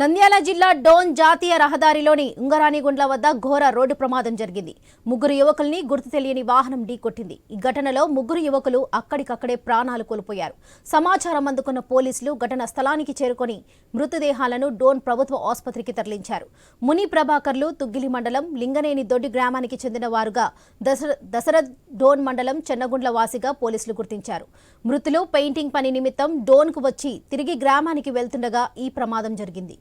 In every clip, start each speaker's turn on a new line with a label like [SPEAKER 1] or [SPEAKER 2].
[SPEAKER 1] నంద్యాల జిల్లా డోన్ జాతీయ రహదారిలోని ఉంగరానిగుండ్ల వద్ద ఘోర రోడ్డు ప్రమాదం జరిగింది. ముగ్గురు యువకుల్ని గుర్తు తెలియని వాహనం ఢీకొట్టింది ఈ ఘటనలో ముగ్గురు యువకులు అక్కడికక్కడే ప్రాణాలు కోల్పోయారు. సమాచారం అందుకున్న పోలీసులు ఘటన స్థలానికి చేరుకొని మృతదేహాలను డోన్ ప్రభుత్వ ఆసుపత్రికి తరలించారు. ముని ప్రభాకర్లు తుగ్గిలి మండలం లింగనేని దొడ్డి గ్రామానికి చెందిన వారుగా దశరథ్ డోన్ మండలం చెన్నగుండ్ల వాసిగా పోలీసులు గుర్తించారు. మృతులు పెయింటింగ్ పని నిమిత్తం డోన్కు వచ్చి తిరిగి గ్రామానికి వెళ్తుండగా ఈ ప్రమాదం జరిగింది.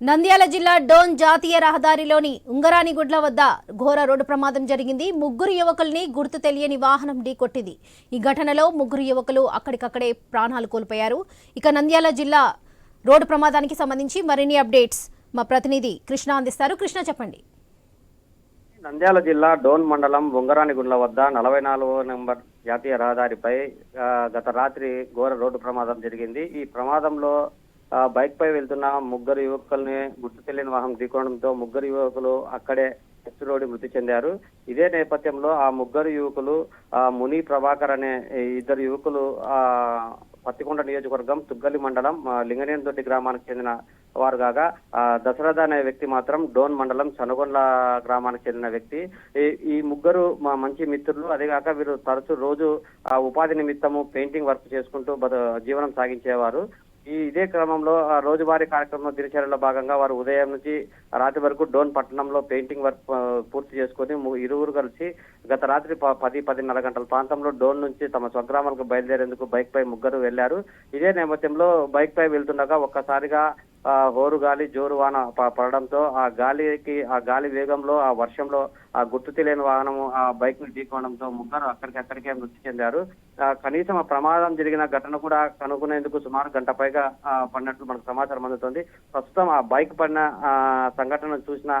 [SPEAKER 1] నంద్యాల జిల్లా డోన్ జాతీయ రహదారిలోని ఉంగరానిగుడ్ల వద్ద ఘోర రోడ్డు ప్రమాదం జరిగింది. ముగ్గురు యువకుల్ని గుర్తు తెలియని వాహనం ఢీకొట్టింది ఈ ఘటనలో ముగ్గురు యువకులు అక్కడికక్కడే ప్రాణాలు కోల్పోయారు. ఇక నంద్యాల జిల్లా రోడ్డు ప్రమాదానికి సంబంధించి మరిన్ని అప్డేట్స్ మా ప్రతినిధి కృష్ణ అందిస్తారు. కృష్ణ చెప్పండి.
[SPEAKER 2] నంద్యాల జిల్లా డోన్ మండలం బొంగరానిగుండ్ల వద్ద నలభై నాలుగో నెంబర్ జాతీయ రహదారిపై గత రాత్రి ఘోర రోడ్డు ప్రమాదం జరిగింది. ఈ ప్రమాదంలో బైక్ పై వెళ్తున్న ముగ్గురు యువకుల్ని గుర్తు తెలియని వాహనం ఢీకొనడంతో ముగ్గురు యువకులు అక్కడే రోడ్డు మృతి చెందారు. ఇదే నేపథ్యంలో ఆ ముగ్గురు యువకులు ఆ, ముని ప్రభాకర్ అనే ఇద్దరు యువకులు ఆ పత్తికొండ నియోజకవర్గం తుగ్గలి మండలం ఆ, లింగనేనిదొడ్డి గ్రామానికి చెందిన వారు కాగా దశరథ అనే వ్యక్తి మాత్రం డోన్ మండలం చనగొండ్ల గ్రామానికి చెందిన వ్యక్తి. ఈ ఈ ముగ్గురు మా మంచి మిత్రులు. అదేగాక వీరు తరచూ రోజు ఆ, ఉపాధి నిమిత్తము పెయింటింగ్ వర్క్ చేసుకుంటూ జీవనం సాగించేవారు. ఈ ఇదే క్రమంలో ఆ, రోజువారీ కార్యక్రమంలో దినచర్యలో భాగంగా వారు ఉదయం నుంచి రాత్రి వరకు డోన్ పట్టణంలో పెయింటింగ్ వర్క్ పూర్తి చేసుకొని ఇరువురు కలిసి గత రాత్రి ప- పది పదిన్నర గంటల ప్రాంతంలో డోన్ నుంచి తమ స్వగ్రామాలకు బయలుదేరేందుకు బైక్ పై ముగ్గురు వెళ్ళారు ఇదే నేపథ్యంలో బైక్ పై వెళ్తుండగా ఒక్కసారిగా హోరు గాలి జోరు వాన పడడంతో ఆ గాలికి ఆ గాలి వేగంలో ఆ వర్షంలో ఆ గుర్తు తెలియని వాహనము ఆ బైక్ను ఢీకోవడంతో ముగ్గురు అక్కడికక్కడికే మృతి చెందారు. కనీసం ఆ ప్రమాదం జరిగిన ఘటన కూడా కనుగొనేందుకు సుమారు గంట పైగా పడినట్లు మనకు సమాచారం అందుతుంది. ప్రస్తుతం ఆ బైక్ పడిన సంఘటన చూసిన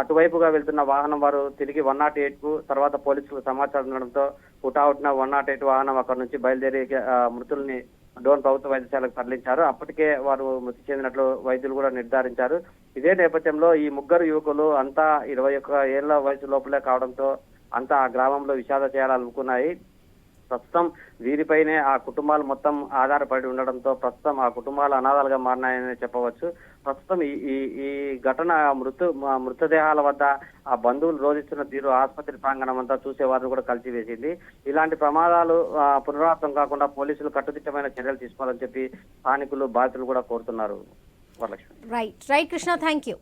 [SPEAKER 2] అటువైపుగా వెళ్తున్న వాహనం వారు తిరిగి వన్ నాట్ ఎయిట్కు తర్వాత పోలీసులకు సమాచారం ఉండడంతో హుటాహుటిన వన్ నాట్ ఎయిట్ వాహనం అక్కడ నుంచి బయలుదేరి మృతుల్ని డోన్ ప్రభుత్వ వైద్యశాలకు తరలించారు. అప్పటికే వారు మృతి చెందినట్లు వైద్యులు కూడా నిర్ధారించారు. ఇదే నేపథ్యంలో ఈ ముగ్గురు యువకులు అంతా ఇరవై ఒక్క ఏళ్ళ వయసు లోపలే కావడంతో అంతా ఆ గ్రామంలో విషాద చేయాలనుకున్నాయి. ప్రస్తుతం వీరిపైనే ఆ కుటుంబాలు మొత్తం ఆధారపడి ఉండడంతో ప్రస్తుతం ఆ కుటుంబాలు అనాథాలుగా మారినాయని చెప్పవచ్చు. ప్రస్తుతం ఈ ఈ ఘటన మృతు మృతదేహాల వద్ద ఆ బంధువులు రోధిస్తున్న తీరు ఆసుపత్రి ప్రాంగణం అంతా చూసేవారిని కూడా కలిసివేసింది. ఇలాంటి ప్రమాదాలు పునరావృతం కాకుండా పోలీసులు కట్టుదిట్టమైన చర్యలు తీసుకోవాలని చెప్పి స్థానికులు బాధితులు కూడా కోరుతున్నారు. Varalakshmi.
[SPEAKER 1] Right right Krishna thank you